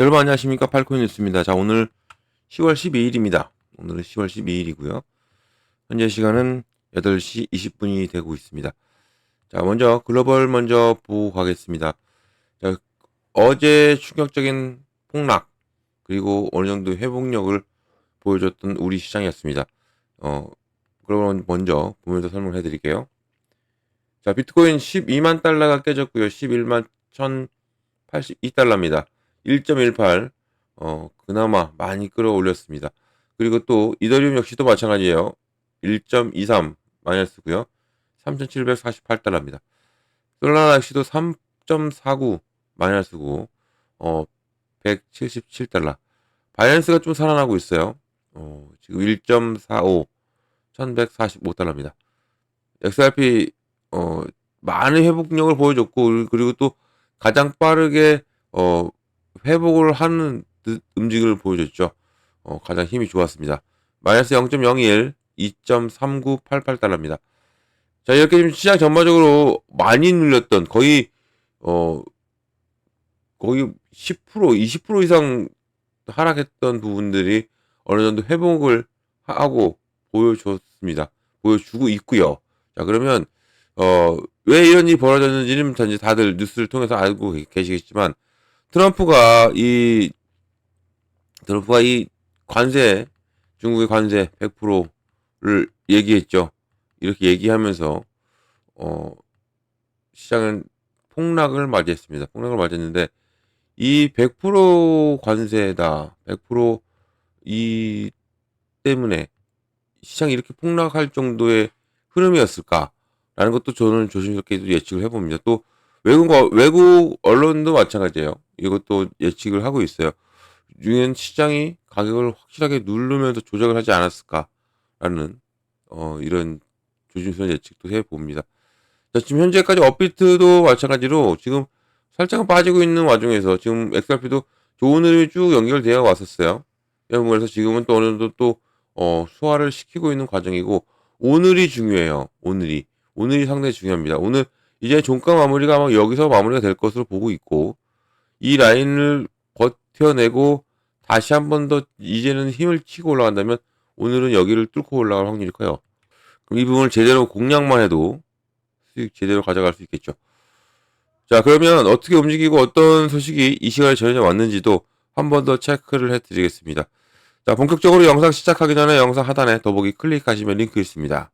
여러분 안녕하십니까 팔코인 뉴스입니다. 자 오늘 10월 12일입니다. 오늘은 10월 12일이고요. 현재 시간은 8시 20분이 되고 있습니다. 자 먼저 글로벌 먼저 보고 가겠습니다. 자, 어제 충격적인 폭락 그리고 어느 정도 회복력을 보여줬던 우리 시장이었습니다. 어 그러면 먼저 보면서 설명을 해드릴게요. 자 비트코인 12만 달러가 깨졌고요. 11만 1,082달러입니다. 1.18 어, 그나마 많이 끌어올렸습니다. 그리고 또 이더리움 역시도 마찬가지예요. 1.23 마이너스고요. 3,748달러입니다. 솔라나 역시도 3.49 마이너스고 어, 177달러. 바이낸스가 좀 살아나고 있어요. 어, 지금 1.45 1145달러입니다. XRP 어, 많은 회복력을 보여줬고 그리고 또 가장 빠르게 어, 회복을 하는 듯 움직임을 보여줬죠. 어, 가장 힘이 좋았습니다. 마이너스 0.01, 2.3988달러입니다. 자, 이렇게 지금 시장 전반적으로 많이 눌렸던 거의, 어, 거의 10%, 20% 이상 하락했던 부분들이 어느 정도 회복을 하고 보여줬습니다. 보여주고 있고요. 자, 그러면, 어, 왜 이런 일이 벌어졌는지는 이제 다들 뉴스를 통해서 알고 계시겠지만, 트럼프가 이 트럼프가 이 관세 중국의 관세 100%를 얘기했죠. 이렇게 얘기하면서 어 시장은 폭락을 맞이했습니다. 폭락을 맞이했는데 이 100% 관세다. 100%이 때문에 시장이 이렇게 폭락할 정도의 흐름이었을까라는 것도 저는 조심스럽게 예측을 해봅니다. 또 외국 어, 외국 언론도 마찬가지예요. 이것도 예측을 하고 있어요. 유엔 시장이 가격을 확실하게 누르면서 조작을 하지 않았을까라는 어, 이런 조심스러운 예측도 해 봅니다. 자, 지금 현재까지 업비트도 마찬가지로 지금 살짝은 빠지고 있는 와중에서 지금 XRP도 좋은 흐름이 쭉 연결되어 왔었어요. 그래서 지금은 또 어느 정도 또 어, 수화를 시키고 있는 과정이고 오늘이 중요해요. 오늘이 오늘이 상당히 중요합니다. 오늘 이제 종가 마무리가 아마 여기서 마무리가 될 것으로 보고 있고 이 라인을 버텨내고 다시 한 번 더 이제는 힘을 치고 올라간다면 오늘은 여기를 뚫고 올라갈 확률이 커요. 그럼 이 부분을 제대로 공략만 해도 수익 제대로 가져갈 수 있겠죠. 자, 그러면 어떻게 움직이고 어떤 소식이 이 시간에 전해 왔는지도 한 번 더 체크를 해 드리겠습니다. 자, 본격적으로 영상 시작하기 전에 영상 하단에 더보기 클릭하시면 링크 있습니다.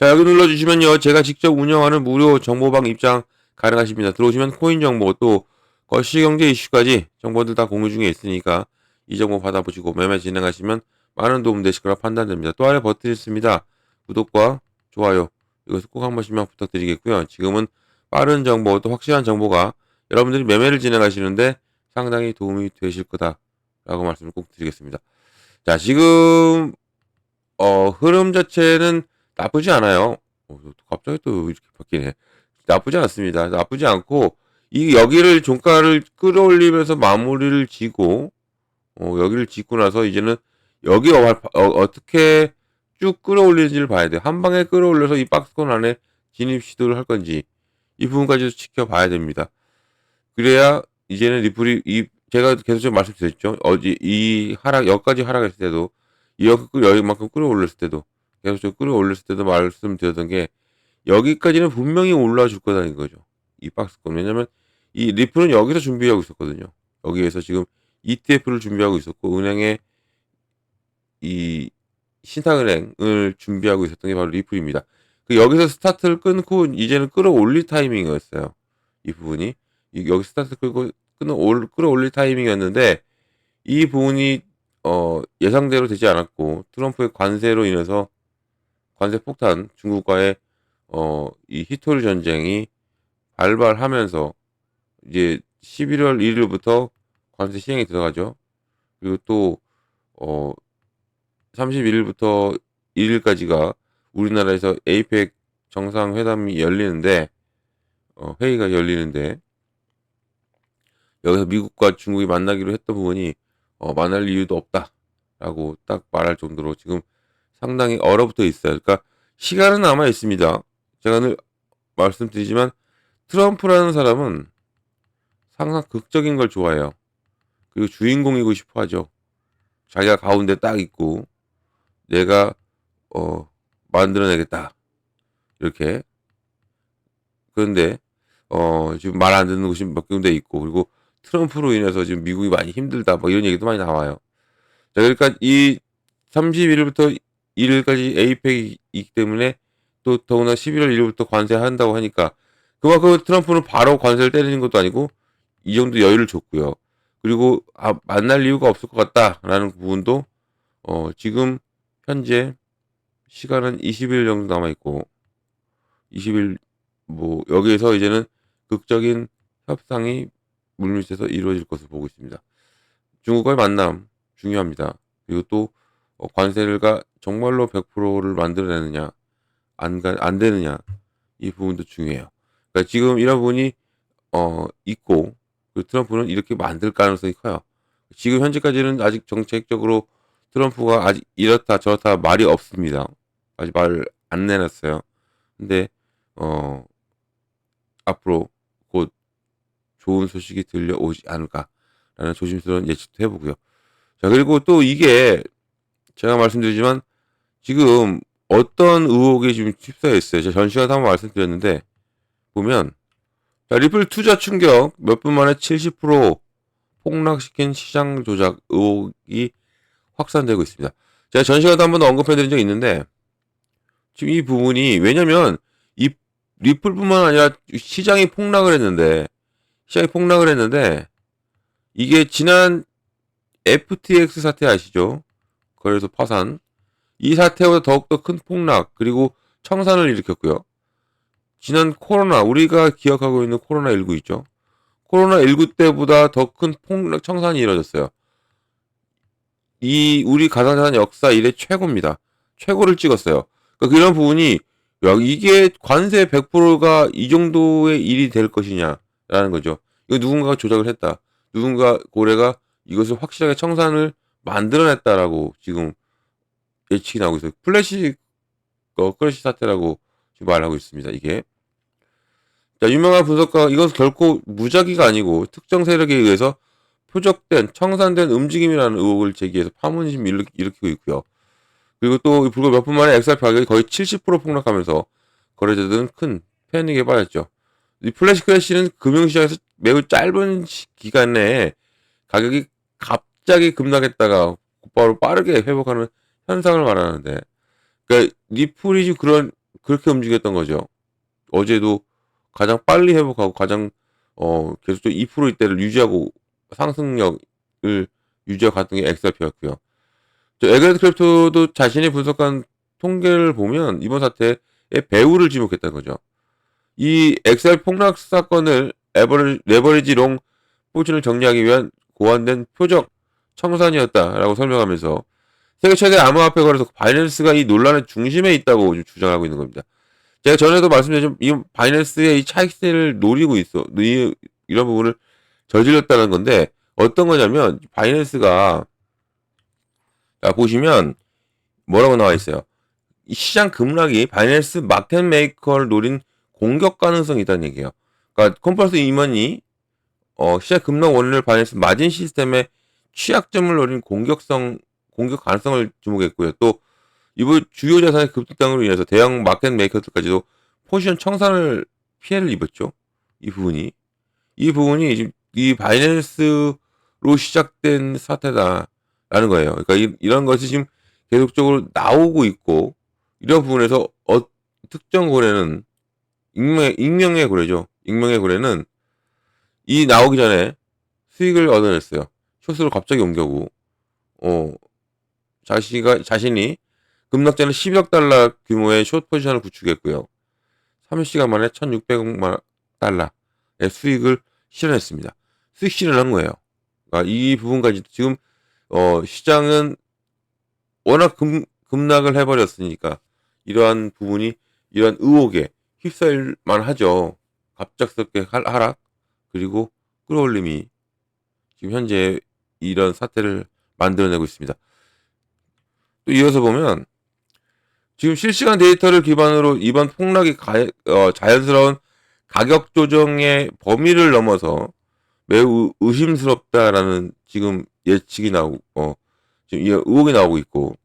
자, 여기 눌러주시면요. 제가 직접 운영하는 무료 정보방 입장 가능하십니다. 들어오시면 코인 정보 또 거시경제 이슈까지 정보들 다 공유 중에 있으니까 이 정보 받아보시고 매매 진행하시면 많은 도움 되실 거라 판단됩니다. 또 아래 버튼 있습니다. 구독과 좋아요 이것을 꼭 한 번씩만 부탁드리겠고요. 지금은 빠른 정보 또 확실한 정보가 여러분들이 매매를 진행하시는데 상당히 도움이 되실 거다라고 말씀을 꼭 드리겠습니다. 자 지금 어, 흐름 자체는 나쁘지 않아요. 어, 갑자기 또 이렇게 바뀌네. 나쁘지 않습니다. 나쁘지 않고 이 여기를 종가를 끌어올리면서 마무리를 지고 어, 여기를 짓고 나서 이제는 여기 어, 어, 떻게쭉 끌어올리는지를 봐야 돼요. 한 방에 끌어올려서 이 박스권 안에 진입 시도를 할 건지 이 부분까지도 지켜봐야 됩니다. 그래야 이제는 리플이 이 제가 계속 좀 말씀드렸죠. 어제 이 하락 여기까지 하락했을 때도 여기 여기만큼 끌어올렸을 때도 계속 좀 끌어 올렸을 때도 말씀드렸던 게 여기까지는 분명히 올라와 줄 거다는 거죠. 이 박스권 왜냐면 이 리플은 여기서 준비하고 있었거든요. 여기에서 지금 ETF를 준비하고 있었고 은행에 이 신탁은행을 준비하고 있었던 게 바로 리플입니다. 그 여기서 스타트를 끊고 이제는 끌어올릴 타이밍이었어요. 이 부분이 여기 스타트 끌고 끌어 끌어올릴 타이밍이었는데 이 부분이 어 예상대로 되지 않았고 트럼프의 관세로 인해서 관세 폭탄 중국과의 어 이 히토리 전쟁이 발발하면서 이제 11월 1일부터 관세 시행이 들어가죠. 그리고 또, 어, 31일부터 1일까지가 우리나라에서 에이펙 정상회담이 열리는데, 어, 회의가 열리는데, 여기서 미국과 중국이 만나기로 했던 부분이, 어, 만날 이유도 없다. 라고 딱 말할 정도로 지금 상당히 얼어붙어 있어요. 그러니까 시간은 남아 있습니다. 제가 늘 말씀드리지만 트럼프라는 사람은 항상 극적인 걸 좋아해요. 그리고 주인공이고 싶어 하죠. 자기가 가운데 딱 있고 내가 어 만들어내겠다 이렇게 그런데 어 지금 말 안 듣는 곳이 몇 군데 있고 그리고 트럼프로 인해서 지금 미국이 많이 힘들다 뭐 이런 얘기도 많이 나와요. 자 그러니까 이 31일부터 1일까지 에이펙이기 때문에 또 더구나 11월 1일부터 관세한다고 하니까 그만큼 트럼프는 바로 관세를 때리는 것도 아니고 이 정도 여유를 줬고요. 그리고 아, 만날 이유가 없을 것 같다라는 부분도 어, 지금 현재 시간은 20일 정도 남아 있고 20일 뭐 여기에서 이제는 극적인 협상이 물밑에서 이루어질 것을 보고 있습니다. 중국과의 만남 중요합니다. 그리고 또 어, 관세가 정말로 100%를 만들어내느냐 안, 가, 안 되느냐 이 부분도 중요해요. 그러니까 지금 이런 부분이 어, 있고 그 트럼프는 이렇게 만들 가능성이 커요. 지금 현재까지는 아직 정책적으로 트럼프가 아직 이렇다 저렇다 말이 없습니다. 아직 말안 내놨어요. 근데 어 앞으로 곧 좋은 소식이 들려오지 않을까라는 조심스러운 예측도 해보고요. 자 그리고 또 이게 제가 말씀드리지만 지금 어떤 의혹이 지금 휩싸여 있어요. 제가 전 시간에 한번 말씀드렸는데 보면 자, 리플 투자 충격 몇 분 만에 70% 폭락시킨 시장 조작 의혹이 확산되고 있습니다. 제가 전 시간에 한번 언급해드린 적이 있는데 지금 이 부분이 왜냐면 이 리플뿐만 아니라 시장이 폭락을 했는데 시장이 폭락을 했는데 이게 지난 FTX 사태 아시죠? 거래소 파산 이 사태보다 더욱더 큰 폭락 그리고 청산을 일으켰고요. 지난 코로나 우리가 기억하고 있는 코로나 19 있죠. 코로나 19 때보다 더 큰 폭락 청산이 이루어졌어요. 이 우리 가상자산 역사 이래 최고입니다. 최고를 찍었어요. 그러니까 그런 부분이 야, 이게 관세 100%가 이 정도의 일이 될 것이냐라는 거죠. 이거 누군가가 조작을 했다. 누군가 고래가 이것을 확실하게 청산을 만들어냈다라고 지금 예측이 나오고 있어요. 플래시 어, 클래시 사태라고 지금 말하고 있습니다. 이게 자, 유명한 분석가 이것은 결코 무작위가 아니고 특정 세력에 의해서 표적된 청산된 움직임이라는 의혹을 제기해서 파문이 일으- 일으키고 있고요. 그리고 또 불과 몇 분 만에 XRP 가격이 거의 70% 폭락하면서 거래자들은 큰 패닉에 빠졌죠. 이 플래시 크래시는 금융시장에서 매우 짧은 시- 기간 내에 가격이 갑 자기 급락했다가 곧바로 빠르게 회복하는 현상을 말하는데, 그러니까 리플이 그런 그렇게 움직였던 거죠. 어제도 가장 빨리 회복하고 가장 어 계속 2% 이때를 유지하고 상승력을 유지하고 갔던 게 XRP였고요. 에그레드 크래프트도 자신이 분석한 통계를 보면 이번 사태에 배후를 지목했다는 거죠. 이 XR 폭락 사건을 레버리, 레버리지 롱 포진을 정리하기 위한 고안된 표적 청산이었다라고 설명하면서 세계 최대 암호화폐 거래소 바이낸스가 이 논란의 중심에 있다고 주장하고 있는 겁니다. 제가 전에도 말씀드렸지만 이 바이낸스의 이 차익세를 노리고 있어 이, 이런 부분을 저질렀다는 건데 어떤 거냐면 바이낸스가 자 보시면 뭐라고 나와 있어요. 이 시장 급락이 바이낸스 마켓 메이커를 노린 공격 가능성이 있다는 얘기예요. 그러니까 컴퍼스 임원이 어, 시장 급락 원인을 바이낸스 마진 시스템의 취약점을 노린 공격성 공격 가능성을 주목했고요. 또 이번 주요 자산의 급등으로 인해서 대형 마켓 메이커들까지도 포지션 청산을 피해를 입었죠. 이 부분이 이 부분이 지금 이 바이낸스로 시작된 사태다라는 거예요. 그러니까 이, 이런 것이 지금 계속적으로 나오고 있고 이런 부분에서 어, 특정 거래는 익명, 익명의 거래죠. 익명의 거래는 이 나오기 전에 수익을 얻어냈어요. 숏으로 갑자기 옮겨고 어 자신가 자신이 급락전에 11억 달러 규모의 숏 포지션을 구축했고요. 30시간 만에 1,600만 달러의 수익을 실현했습니다. 수익 실현한 거예요. 그러니까 이 부분까지 지금 어 시장은 워낙 급, 급락을 해버렸으니까 이러한 부분이 이러한 의혹에 휩싸일 만 하죠. 갑작스럽게 할- 하락 그리고 끌어올림이 지금 현재 이런 사태를 만들어내고 있습니다. 또 이어서 보면 지금 실시간 데이터를 기반으로 이번 폭락이 가- 어, 자연스러운 가격 조정의 범위를 넘어서 매우 의심스럽다라는 지금 예측이 나오고 어 지금 이 의혹이 나오고 있고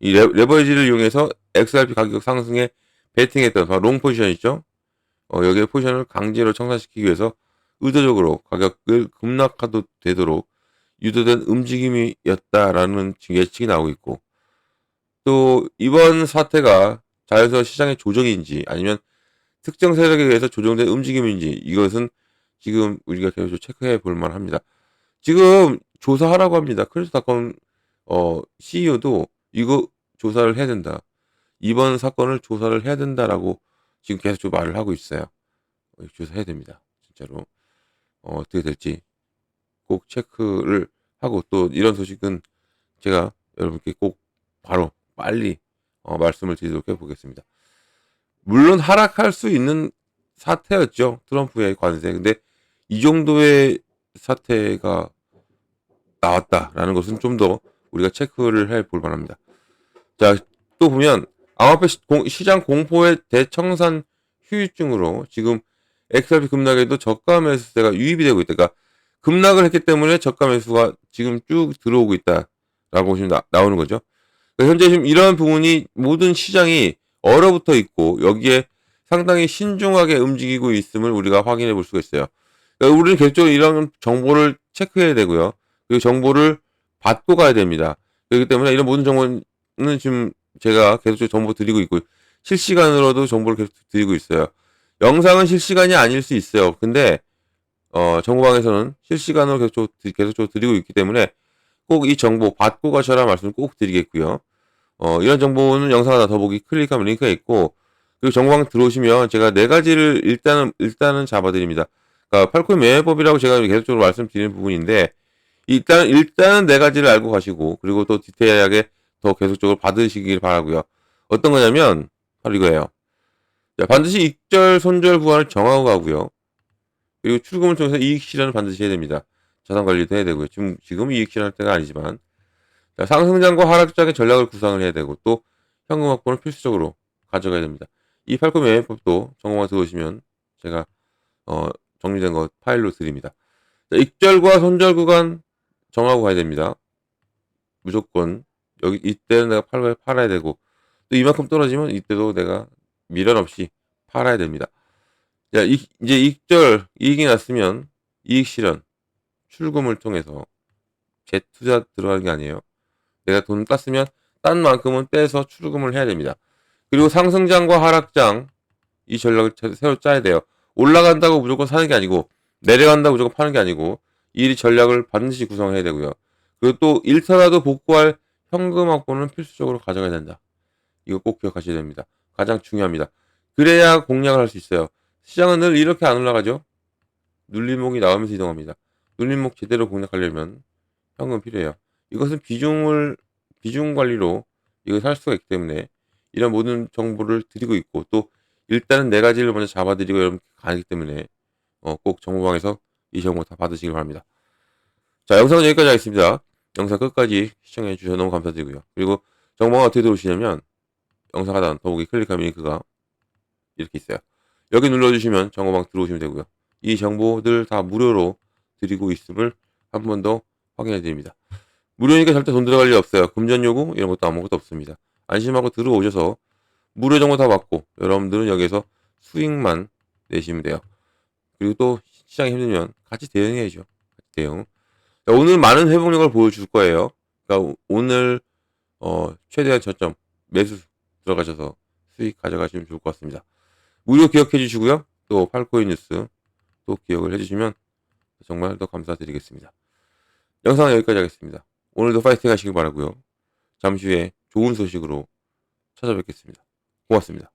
이 레, 레버리지를 이용해서 XRP 가격 상승에 베팅했던 롱 포지션 있죠? 어 여기에 포지션을 강제로 청산시키기 위해서 의도적으로 가격을 급락하도 되도록 유도된 움직임이었다라는 예측이 나오고 있고 또 이번 사태가 자연스러운 시장의 조정인지 아니면 특정 세력에 의해서 조정된 움직임인지 이것은 지금 우리가 계속 체크해 볼 만합니다. 지금 조사하라고 합니다. 크리스닷컴 어, CEO도 이거 조사를 해야 된다. 이번 사건을 조사를 해야 된다라고 지금 계속 좀 말을 하고 있어요. 어, 조사해야 됩니다. 진짜로 어, 어떻게 될지 꼭 체크를 하고 또 이런 소식은 제가 여러분께 꼭 바로 빨리 어, 말씀을 드리도록 해보겠습니다. 물론 하락할 수 있는 사태였죠. 트럼프의 관세. 근데 이 정도의 사태가 나왔다라는 것은 좀 더 우리가 체크를 해 볼 만합니다. 자, 또 보면 암호화폐 시장 공포의 대청산 후유증으로 지금 XRP 급락에도 저가 매수세가 유입이 되고 있다. 그러니까 급락을 했기 때문에 저가 매수가 지금 쭉 들어오고 있다라고 지금 나, 나오는 거죠. 현재 지금 이러한 부분이 모든 시장이 얼어붙어 있고 여기에 상당히 신중하게 움직이고 있음을 우리가 확인해 볼 수가 있어요. 그러니까 우리는 계속적으로 이런 정보를 체크해야 되고요. 그리고 정보를 받고 가야 됩니다. 그렇기 때문에 이런 모든 정보는 지금 제가 계속 정보 드리고 있고 실시간으로도 정보를 계속 드리고 있어요. 영상은 실시간이 아닐 수 있어요. 근데 어, 정보방에서는 실시간으로 계속 계속 드리고 있기 때문에 꼭 이 정보 받고 가셔라 말씀을 꼭 드리겠고요. 어, 이런 정보는 영상 하나 더 보기 클릭하면 링크가 있고 그리고 정보방 들어오시면 제가 네 가지를 일단은 일단은 잡아드립니다. 그러니까 팔코인 매매법이라고 제가 계속적으로 말씀드리는 부분인데 일단 일단은 네 가지를 알고 가시고 그리고 또 디테일하게 더 계속적으로 받으시길 바라고요. 어떤 거냐면 바로 이거예요. 자, 반드시 익절 손절 구간을 정하고 가고요. 그리고 출금을 통해서 이익 실현을 반드시 해야 됩니다. 자산 관리도 해야 되고요. 지금 지금 이익 실현할 때가 아니지만 자, 상승장과 하락장의 전략을 구상을 해야 되고 또 현금 확보는 필수적으로 가져가야 됩니다. 이 팔콤 매매법도 정보만 들어오시면 제가 어, 정리된 거 파일로 드립니다. 자, 익절과 손절 구간 정하고 가야 됩니다. 무조건 여기 이때는 내가 팔아야, 팔아야 되고 또 이만큼 떨어지면 이때도 내가 미련 없이 팔아야 됩니다. 자, 이, 이제 익절 이익이 났으면 이익 실현 출금을 통해서 재투자 들어가는 게 아니에요. 내가 돈 땄으면 딴 만큼은 빼서 출금을 해야 됩니다. 그리고 상승장과 하락장 이 전략을 차- 새로 짜야 돼요. 올라간다고 무조건 사는 게 아니고 내려간다고 무조건 파는 게 아니고 이 전략을 반드시 구성해야 되고요. 그리고 또 일터라도 복구할 현금 확보는 필수적으로 가져가야 된다. 이거 꼭 기억하셔야 됩니다. 가장 중요합니다. 그래야 공략을 할 수 있어요. 시장은 늘 이렇게 안 올라가죠. 눌림목이 나오면서 이동합니다. 눌림목 제대로 공략하려면 현금 필요해요. 이것은 비중을 비중 관리로 이걸 살 수가 있기 때문에 이런 모든 정보를 드리고 있고 또 일단은 네 가지를 먼저 잡아드리고 여러분 가기 때문에 어, 꼭 정보방에서 이 정보 다 받으시길 바랍니다. 자 영상은 여기까지 하겠습니다. 영상 끝까지 시청해 주셔서 너무 감사드리고요. 그리고 정보가 어떻게 들어오시냐면 영상 하단 더보기 클릭하면 링크가 이렇게 있어요. 여기 눌러주시면 정보방 들어오시면 되고요. 이 정보들 다 무료로 드리고 있음을 한 번 더 확인해 드립니다. 무료니까 절대 돈 들어갈 일 없어요. 금전 요구 이런 것도 아무것도 없습니다. 안심하고 들어오셔서 무료 정보 다 받고 여러분들은 여기서 수익만 내시면 돼요. 그리고 또 시장이 힘들면 같이 대응해야죠. 대응. 자, 오늘 많은 회복력을 보여줄 거예요. 그러니까 오늘 어, 최대한 저점 매수 들어가셔서 수익 가져가시면 좋을 것 같습니다. 무료 기억해 주시고요. 또 팔코인 뉴스 또 기억을 해주시면 정말 더 감사드리겠습니다. 영상은 여기까지 하겠습니다. 오늘도 파이팅 하시길 바라고요. 잠시 후에 좋은 소식으로 찾아뵙겠습니다. 고맙습니다.